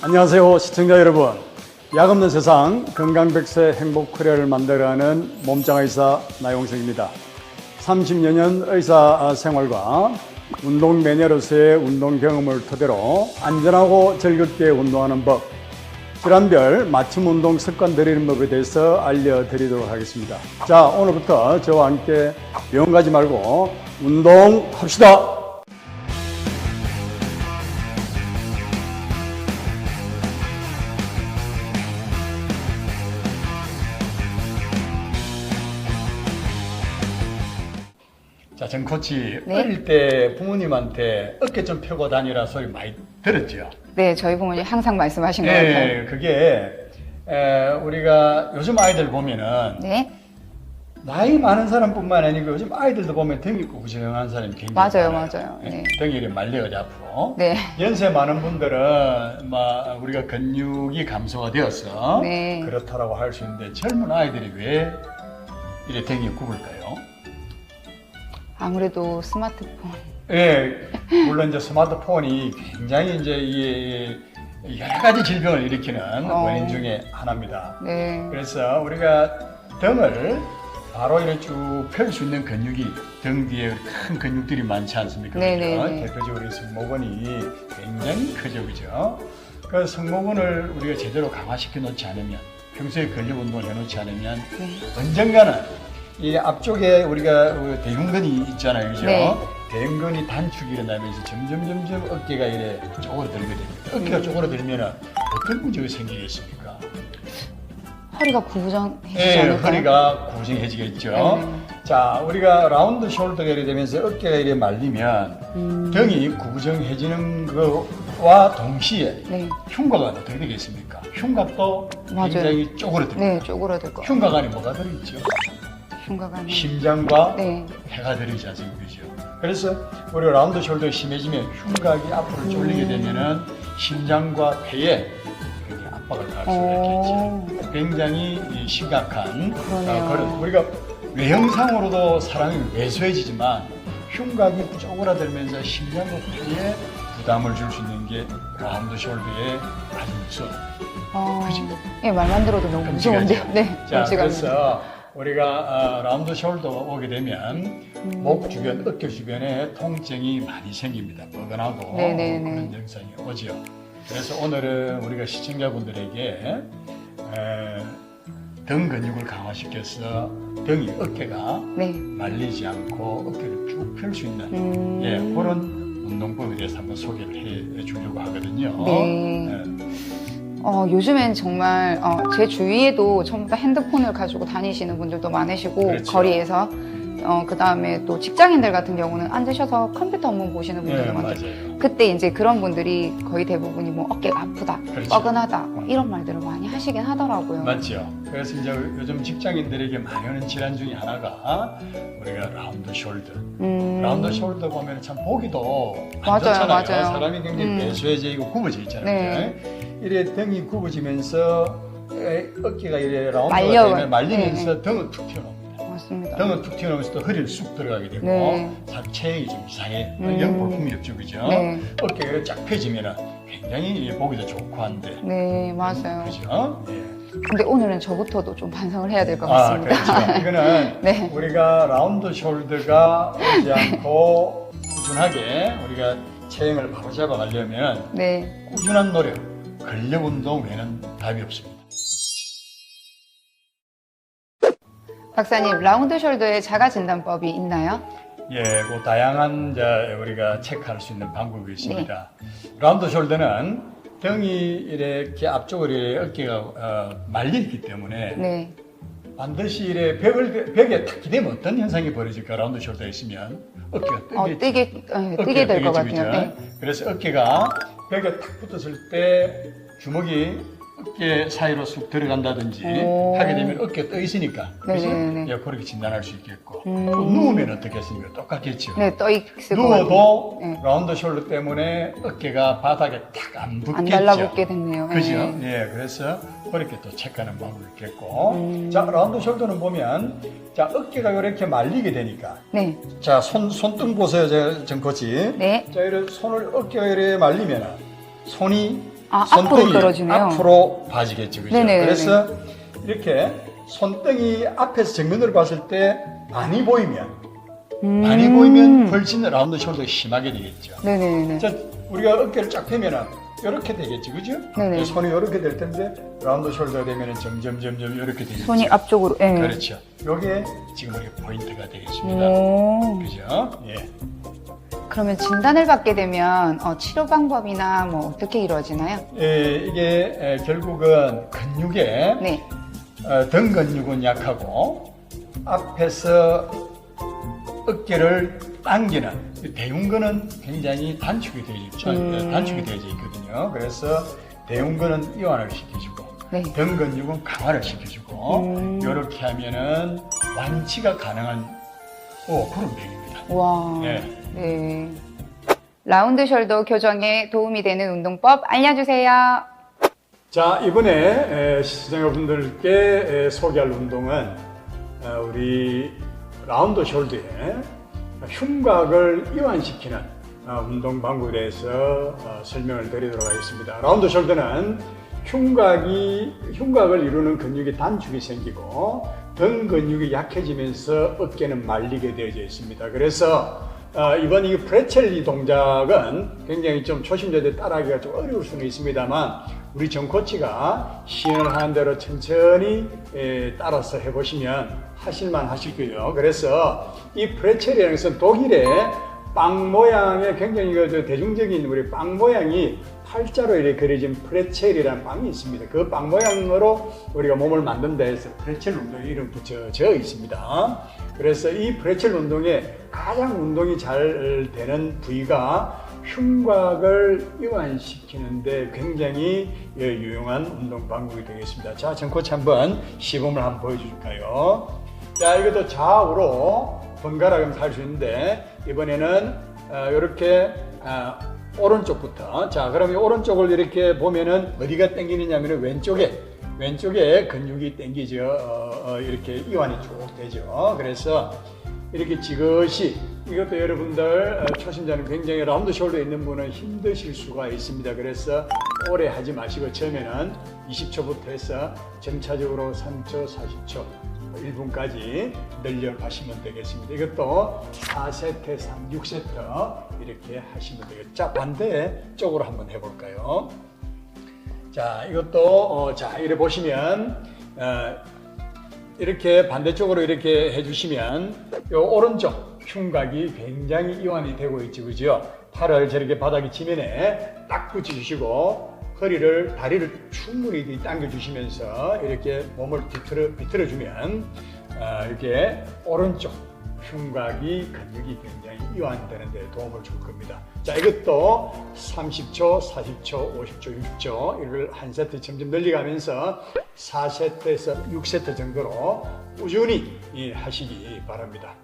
안녕하세요 시청자 여러분. 약 없는 세상 건강백세 행복 코리아를 만들어가는 몸짱 의사 나용석입니다. 30여 년 의사 생활과 운동 매니아로서의 운동 경험을 토대로 안전하고 즐겁게 운동하는 법 질환별 맞춤 운동 습관 들이는 법에 대해서 알려드리도록 하겠습니다. 자 오늘부터 저와 함께 병원 가지 말고 운동합시다 코치 네. 어릴 때 부모님한테 어깨 좀 펴고 다니라 소리 많이 들었죠. 네, 저희 부모님 항상 말씀하신 것 같아요. 네, 그게 에, 우리가 요즘 아이들 보면은 네, 나이 많은 사람뿐만 아니고 요즘 아이들도 보면 등이 구부정한 사람이 굉장히 맞아요, 많아요. 맞아요. 예, 네. 등이 이렇게 말려가지고 앞으로. 네. 연세 많은 분들은 막 우리가 근육이 감소가 되어서 네. 그렇다라고 할 수 있는데 젊은 아이들이 왜 이래 등이 굽을까요? 아무래도 스마트폰. 예, 물론 이제 스마트폰이 굉장히 이제 이 여러 가지 질병을 일으키는 어. 원인 중에 하나입니다. 네, 그래서 우리가 등을 바로 이렇게 쭉 펼 수 있는 근육이 등 뒤에 큰 근육들이 많지 않습니까? 네네네. 그죠? 대표적으로 이 승모근이 굉장히 크죠, 그죠? 그 승모근을 우리가 제대로 강화시켜 놓지 않으면 평소에 근력 운동을 해 놓지 않으면 네. 언젠가는 이 앞쪽에 우리가 그 대흉근이 있잖아요, 그죠? 네. 대흉근이 단축이 일어나면서 점점 점점 어깨가 이래 쪼그러들게 됩니다. 어깨가 음. 쪼그러들면 어떤 문제가 생기겠습니까? 허리가 예, 않을까요? 허리가 구부정해지겠죠. 네. 자, 우리가 라운드 숄더가 이래 되면서 어깨가 이래 말리면 음, 등이 구부정해지는 거와 동시에 네, 흉곽은 어떻게 되겠습니까? 흉곽도 맞아요. 굉장히 쪼그러듭니다. 네, 쪼그라들 거. 흉곽 안에 뭐가 들어있죠? 안에. 심장과 네, 폐가 들어있지 않습니까? 그죠? 그래서 우리가 라운드 숄더가 심해지면 흉곽이 앞으로 쫄리게 음. 되면은 심장과 폐에 압박을 가할 수가 오. 있겠죠. 굉장히 이 심각한. 어, 그런 우리가 외형상으로도 사람이 왜소해지지만 흉곽이 쪼그라들면서 심장과 폐에 부담을 줄 수 있는 게 라운드 숄더의 아주 무서운 어, 그죠? 예, 말만 들어도 너무 무서운데요. 네, 자. 그래서 우리가 어, 라운드 숄더 오게 되면 음. 목 주변, 어깨 주변에 통증이 많이 생깁니다. 뻐근하고 네네네. 그런 증상이 오죠. 그래서 오늘은 우리가 시청자분들에게 에, 등 근육을 강화시켜서 등이 어깨가 네, 말리지 않고 어깨를 쭉 펼 수 있는 음. 예, 그런 운동법에 대해서 한번 소개를 해 주려고 하거든요. 네. 예. 어, 요즘엔 정말 어, 제 주위에도 전부 다 핸드폰을 가지고 다니시는 분들도 많으시고 그렇죠. 거리에서 어, 그 다음에 또 직장인들 같은 경우는 앉으셔서 컴퓨터 업무 보시는 예, 분들도 많죠. 맞아요. 그때 이제 그런 분들이 거의 대부분이 뭐 어깨가 아프다, 그렇죠. 뻐근하다 뭐 이런 말들을 많이 하시긴 하더라고요. 맞죠. 그래서 이제 요즘 직장인들에게 많이 오는 질환 중에 하나가 우리가 라운드 숄더. 음, 라운드 숄더 보면 참 보기도 안 맞아요, 좋잖아요. 맞아요. 사람이 굉장히 음. 배수해져 있고 굽어져 있잖아요. 네. 이래 등이 굽어지면서 에, 어깨가 이래 라운드가 말려- 되면 말리면서 네. 등은 툭 튀어나옵니다. 맞습니다. 등은 툭 튀어나오면서 또 허리를 쑥 들어가게 되고 네. 상체형이 좀 이상해. 음. 영 볼품이 없죠, 그죠? 네. 어깨가 쫙 펴지면 굉장히 보기도 좋고 한데. 네, 맞아요. 그죠? 예. 근데 오늘은 저부터도 좀 반성을 해야 될것 아, 같습니다. 그렇죠. 이거는 네. 우리가 라운드 숄더가 오지 않고 꾸준하게 우리가 체형을 바로 잡아가려면 네. 꾸준한 노력, 근력 운동 외에는 답이 없습니다. 박사님, 라운드 숄더의 자가 진단법이 있나요? 예, 그 다양한 우리가 체크할 수 있는 방법이 있습니다. 네. 라운드 숄더는 등이 이렇게 앞쪽으로 이렇게 어깨가 어, 말리기 때문에 네. 반드시 이렇게 벽을, 벽에 탁 기대면 어떤 현상이 벌어질까? 라운드 숄더에 있으면 어깨가. 어, 뜨게, 어, 어깨가 뜨게 될 것 같아요. 네. 그래서 어깨가 벽에 탁 붙었을 때 주먹이 어깨 사이로 쑥 들어간다든지 오. 하게 되면 어깨 떠 있으니까 그래서 네네네. 예, 그렇게 진단할 수 있겠고 음. 또 누우면 어떻겠습니까? 똑같겠죠. 네, 떠 있을 것 같아요. 누워도 네. 라운드 숄더 때문에 어깨가 바닥에 탁 안 붙겠죠. 안 달라붙게 됐네요. 그죠? 네. 예, 그래서 그렇게 또 체크하는 방법이 있겠고. 음. 자, 라운드 숄더는 보면, 자, 어깨가 이렇게 말리게 되니까. 네. 자, 손, 손등 보세요, 저, 정 코치. 네. 자, 이렇게 손을 이렇게 말리면, 손이 아, 앞으로 손등이 떨어지네요. 앞으로 봐지겠죠, 그죠? 네네네네. 그래서 이렇게 손등이 앞에서 정면으로 봤을 때 많이 보이면 음. 많이 보이면 훨씬 라운드 숄더가 심하게 되겠죠. 네네네. 자, 우리가 어깨를 쫙 펴면은 이렇게 되겠지, 그죠? 네네. 손이 이렇게 될 텐데 라운드 숄더가 되면은 점점 점점 이렇게 되겠죠. 손이 앞쪽으로. 예. 그렇죠. 요게 지금 우리 포인트가 되겠습니다. 오. 그죠? 예. 그러면 진단을 받게 되면 어, 치료 방법이나 뭐 어떻게 이루어지나요? 예, 이게 에, 결국은 근육에 네. 어, 등 근육은 약하고 앞에서 어깨를 당기는 이 대흉근은 굉장히 단축이 되어 있죠. 음. 단축이 되어져 있거든요. 그래서 대흉근은 이완을 시켜주고 네. 등 근육은 강화를 시켜주고 음. 이렇게 하면은 완치가 가능한 오, 그런 병입니다. 와. 네. 네. 라운드 숄더 교정에 도움이 되는 운동법 알려주세요. 자 이번에 에, 시청자분들께 에, 소개할 운동은 어, 우리 라운드 숄더에 흉곽을 이완시키는 어, 운동 방법에 대해서 어, 설명을 드리도록 하겠습니다. 라운드 숄더는 흉곽이 흉곽을 이루는 근육이 단축이 생기고 등 근육이 약해지면서 어깨는 말리게 되어져 있습니다. 그래서 어, 이번 이 프레첼리 동작은 굉장히 좀 초심자들 따라하기가 좀 어려울 수는 있습니다만 우리 정 코치가 시연을 하는 대로 천천히 에, 따라서 해보시면 하실만 하실 거예요. 그래서 이 프레첼이라는 것은 독일의 빵 모양의 굉장히 그저 대중적인 우리 빵 모양이 팔자로 이렇게 그려진 프레첼이라는 빵이 있습니다. 그 빵 모양으로 우리가 몸을 만든 데에서 프레첼 운동 이름 붙여져 있습니다. 그래서 이 프레첼 운동에 가장 운동이 잘 되는 부위가 흉곽을 이완시키는데 굉장히 예, 유용한 운동 방법이 되겠습니다. 자, 정코치 한번 시범을 한번 보여줄까요? 자, 이것도 좌우로 번갈아 가면서 할 수 있는데 이번에는 어, 이렇게 아, 오른쪽부터 자, 그럼 이 오른쪽을 이렇게 보면은 어디가 당기느냐면 왼쪽에 왼쪽에 근육이 당기죠. 어, 어, 이렇게 이완이 쭉 되죠. 그래서 이렇게 지그시 이것도 여러분들 어, 초심자는 굉장히 라운드 숄더 있는 분은 힘드실 수가 있습니다. 그래서 오래 하지 마시고 처음에는 20초부터 해서 점차적으로 3초, 40초, 1분까지 늘려가시면 되겠습니다. 이것도 4세트, 3, 6세트 이렇게 하시면 되겠죠. 자, 반대 쪽으로 한번 해볼까요? 자, 이것도 어, 자, 이래 보시면 어, 이렇게 반대쪽으로 이렇게 해주시면 요 오른쪽 흉곽이 굉장히 이완이 되고 있죠, 그죠? 팔을 저렇게 바닥에 지면에 딱 붙여주시고 허리를 다리를 충분히 당겨주시면서 이렇게 몸을 비틀어 비틀어 주면 어, 이렇게 오른쪽 흉곽이 근육이 굉장히 이완되는 데 도움을 줄 겁니다. 자, 이것도 30초, 40초, 50초, 60초 이걸 한 세트 점점 늘려가면서 4세트에서 6세트 정도로 꾸준히 예, 하시기 바랍니다.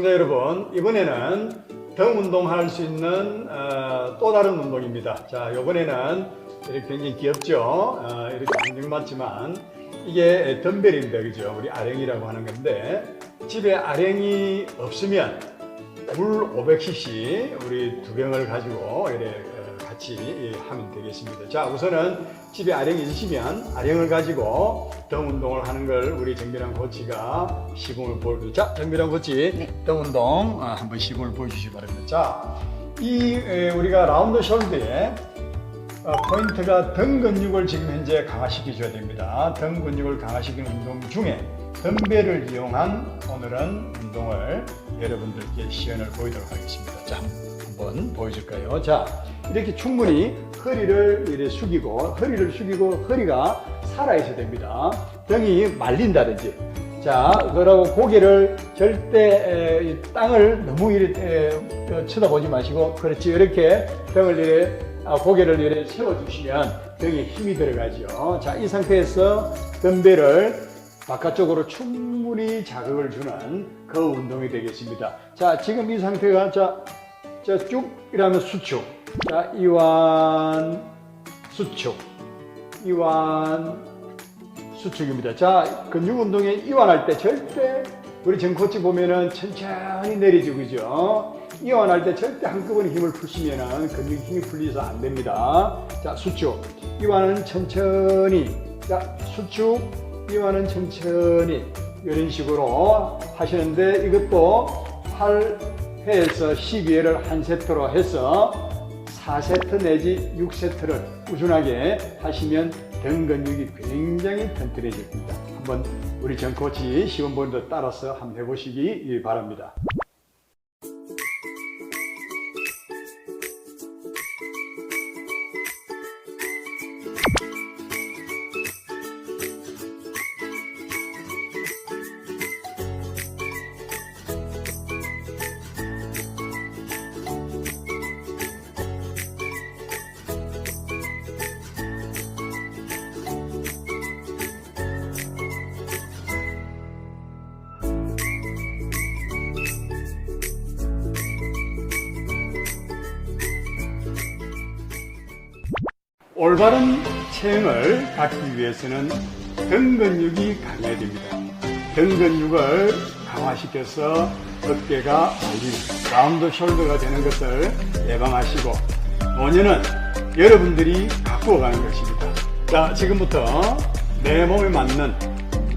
자, 시청자 여러분, 이번에는 등 운동할 수 있는 어, 또 다른 운동입니다. 자, 이번에는 이렇게 굉장히 귀엽죠? 어, 이렇게 안경 맞지만 이게 덤벨입니다. 그죠? 우리 아령이라고 하는 건데 집에 아령이 없으면 물 500cc 우리 두 병을 가지고 이렇게 어, 같이 하면 되겠습니다. 자, 우선은 집에 아령이 있으시면 아령을 가지고 등 운동을 하는 걸 우리 정밀한 코치가 시범을 보여주죠. 자, 정밀한 코치 네. 등 운동 아, 한번 시범을 보여주시기 바랍니다. 자, 이 에, 우리가 라운드 숄더에 어, 포인트가 등 근육을 지금 현재 강화시켜 줘야 됩니다. 등 근육을 강화시키는 운동 중에 덤벨을 이용한 오늘은 운동을 여러분들께 시연을 보이도록 하겠습니다. 자, 한번 보여줄까요? 자, 이렇게 충분히 허리를 이렇게 숙이고, 허리를 숙이고, 허리가 살아있어야 됩니다. 등이 말린다든지. 자, 그러고 고개를 절대 에, 이 땅을 너무 이렇게 에, 어, 쳐다보지 마시고, 그렇지. 이렇게 등을 이렇게, 아, 고개를 이렇게 세워주시면 등에 힘이 들어가죠. 자, 이 상태에서 덤벨을 바깥쪽으로 충분히 자극을 주는 그 운동이 되겠습니다. 자, 지금 이 상태가 자, 자, 쭉 이러면 수축. 자, 이완 수축. 이완 수축입니다. 자, 근육 운동에 이완할 때 절대 우리 정코치 보면은 천천히 내리죠, 그죠? 이완할 때 절대 한꺼번에 힘을 푸시면은 근육 힘이 풀려서 안 됩니다. 자, 수축. 이완은 천천히. 자, 수축. 이완은 천천히. 이런 식으로 하시는데 이것도 8 회에서 12회를 한 세트로 해서 4세트 내지 6세트를 꾸준하게 하시면 등 근육이 굉장히 튼튼해질 겁니다. 한번 우리 전 코치 시험본도 따라서 한번 해보시기 바랍니다. 올바른 체형을 갖기 위해서는 등 근육이 강해야 됩니다. 등 근육을 강화시켜서 어깨가 올리는 라운드 숄더가 되는 것을 예방하시고 노년은 여러분들이 갖고 가는 것입니다. 자, 지금부터 내 몸에 맞는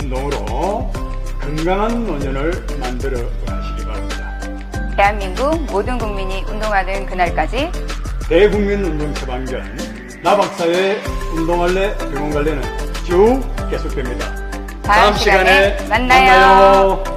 운동으로 건강한 노년을 만들어 가시기 바랍니다. 대한민국 모든 국민이 운동하는 그날까지 대국민 운동 처방전 나 박사의 운동할래 병원 갈래는 쭉 계속됩니다. 다음 시간에 만나요.